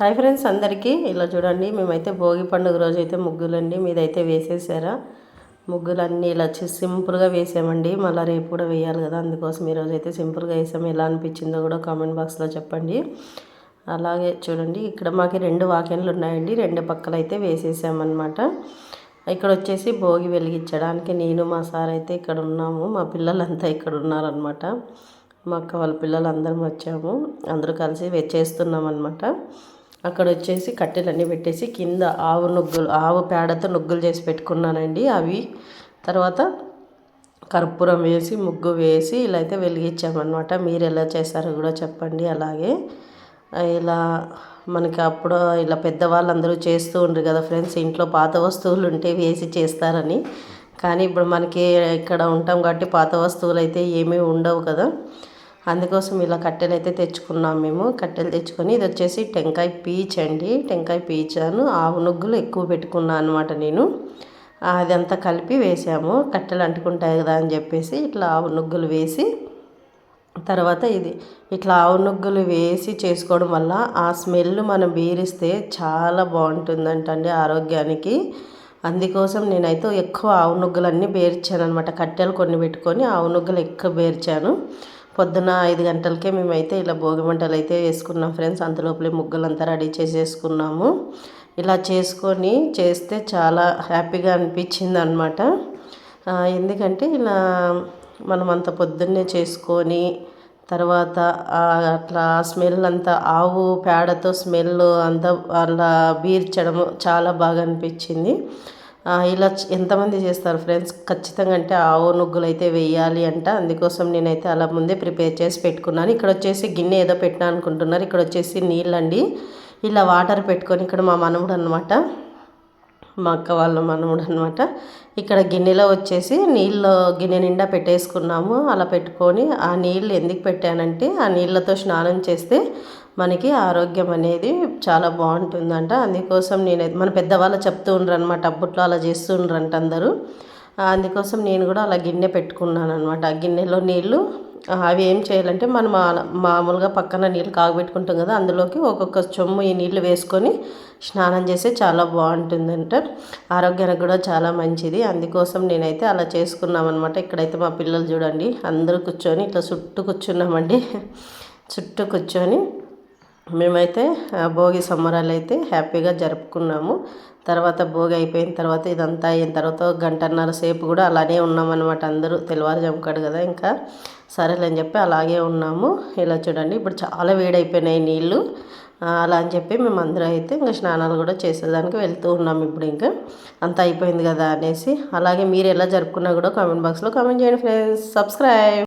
Hi friends అందరికీ. ఇలా చూడండి మేమైతే భోగి పండుగ రోజు అయితే ముగ్గులండి మీదైతే వేసేసారా? ముగ్గులన్నీ ఇలా సింపుల్గా వేసామండి. మళ్ళీ రేపు కూడా వేయాలి కదా అందుకోసం ఈరోజు అయితే సింపుల్గా వేసాము ఎలా అనిపించిందో కూడా కామెంట్ బాక్స్లో చెప్పండి. అలాగే చూడండి ఇక్కడ మాకు రెండు వాక్యాలు ఉన్నాయండి రెండు పక్కలు అయితే వేసేసామన్నమాట. ఇక్కడ వచ్చేసి భోగి వెలిగించడానికి నేను మా సార్ అయితే ఇక్కడ ఉన్నాము మా పిల్లలంతా ఇక్కడ ఉన్నారనమాట మా అక్క వాళ్ళ పిల్లలు అందరం వచ్చాము అందరూ కలిసి చేస్తున్నాం అనమాట అక్కడ వచ్చేసి కట్టెలన్నీ పెట్టేసి కింద ఆవు నుగ్గులు ఆవు పేడతో నుగ్గులు చేసి పెట్టుకున్నానండి అవి. తర్వాత కర్పూరం వేసి ముగ్గు వేసి ఇలా అయితే వెలిగించామన్నమాట. మీరు ఎలా చేస్తారో కూడా చెప్పండి. అలాగే ఇలా మనకి అప్పుడు ఇలా పెద్దవాళ్ళందరూ చేస్తూ ఉండరు కదా ఫ్రెండ్స్. ఇంట్లో పాత వస్తువులు ఉంటే వేసి చేస్తారని. కానీ ఇప్పుడు మనకి ఇక్కడ ఉంటాం కాబట్టి పాత వస్తువులు అయితే ఏమీ ఉండవు కదా. అందుకోసం ఇలా కట్టెలు అయితే తెచ్చుకున్నాం మేము. కట్టెలు తెచ్చుకొని ఇది వచ్చేసి టెంకాయ పీచ్ అండి. టెంకాయ పీచాను. ఆవు నుగ్గులు ఎక్కువ పెట్టుకున్నాను అనమాట నేను. అదంతా కలిపి వేసాము. కట్టెలు అంటుకుంటాయి కదా అని చెప్పేసి ఇట్లా ఆవు నుగ్గులు వేసి తర్వాత ఇది ఇట్లా ఆవు నుగ్గులు వేసి చేసుకోవడం వల్ల ఆ స్మెల్ మనం బీరిస్తే చాలా బాగుంటుందంటండి ఆరోగ్యానికి. అందుకోసం నేనైతే ఎక్కువ ఆవు నుగ్గులన్నీ బేర్చాను అనమాట కట్టెలు కొన్ని పెట్టుకొని ఆవు నుగ్గులు ఎక్కువ బేర్చాను పొద్దున ఐదు గంటలకే మేమైతే ఇలా భోగి మంటలు అయితే వేసుకున్నాం ఫ్రెండ్స్. అంతలోపలే ముగ్గులంతా రెడీ చేసేసుకున్నాము. ఇలా చేసుకొని చేస్తే చాలా హ్యాపీగా అనిపించింది అనమాట ఎందుకంటే ఇలా మనం అంత పొద్దున్నే చేసుకొని తర్వాత అట్లా స్మెల్ అంతా ఆవు పేడతో స్మెల్ అంతా అలా బీర్చడము చాలా బాగా అనిపించింది. ఇలా ఎంతమంది చేస్తారు ఫ్రెండ్స్? ఖచ్చితంగా అంటే ఆవు నుగ్గులు అయితే వేయాలి అంట. అందుకోసం నేనైతే అలా ముందే ప్రిపేర్ చేసి పెట్టుకున్నాను. ఇక్కడ వచ్చేసి గిన్నె ఏదో పెట్టినా అనుకుంటున్నారు. ఇక్కడ వచ్చేసి నీళ్ళండి. ఇలా వాటర్ పెట్టుకొని ఇక్కడ మా మనవుడు అనమాట మా అక్క వాళ్ళ మనవుడు అనమాట ఇక్కడ గిన్నెలో వచ్చేసి నీళ్ళు గిన్నె నిండా పెట్టేసుకున్నాము. అలా పెట్టుకొని ఆ నీళ్ళు ఎందుకు పెట్టానంటే ఆ నీళ్ళతో స్నానం చేస్తే మనకి ఆరోగ్యం అనేది చాలా బాగుంటుందంట. అందుకోసం నేను మన పెద్దవాళ్ళు చెప్తూ ఉండరు అనమాట అప్పట్లో అలా చేస్తూ ఉండరంట అందరూ. అందుకోసం నేను కూడా అలా గిన్నె పెట్టుకున్నాను అనమాట ఆ గిన్నెలో నీళ్ళు అవి ఏం చేయాలంటే మనం మామూలుగా పక్కన నీళ్ళు కాగబెట్టుకుంటాం కదా అందులోకి ఒక్కొక్క చొమ్ము ఈ నీళ్ళు వేసుకొని స్నానం చేస్తే చాలా బాగుంటుందంట. ఆరోగ్యానికి కూడా చాలా మంచిది. అందుకోసం నేనైతే అలా చేసుకున్నామన్నమాట. ఇక్కడైతే మా పిల్లలు చూడండి అందరూ కూర్చొని ఇట్లా చుట్టూ కూర్చున్నామండి. చుట్టూ కూర్చొని మేమైతే భోగి సంబరాలు అయితే హ్యాపీగా జరుపుకున్నాము. తర్వాత భోగి అయిపోయిన తర్వాత ఇదంతా అయిన తర్వాత గంటన్నర సేపు కూడా అలానే ఉన్నామన్నమాట అందరూ. తెల్లవారుజాము కాడు కదా ఇంకా. సరేలే అని చెప్పి అలాగే ఉన్నాము. ఇలా చూడండి ఇప్పుడు చాలా వేడైపోయినాయి నీళ్ళు అలా అని చెప్పి మేము అందరూ అయితే ఇంకా స్నానాలు కూడా చేసేదానికి వెళ్తూ ఉన్నాము ఇప్పుడు ఇంకా. అంతా అయిపోయింది కదా అనేసి. అలాగే మీరు ఎలా జరుపుకున్నా కూడా కామెంట్ బాక్స్లో కామెంట్ చేయండి ఫ్రెండ్స్. సబ్స్క్రైబ్.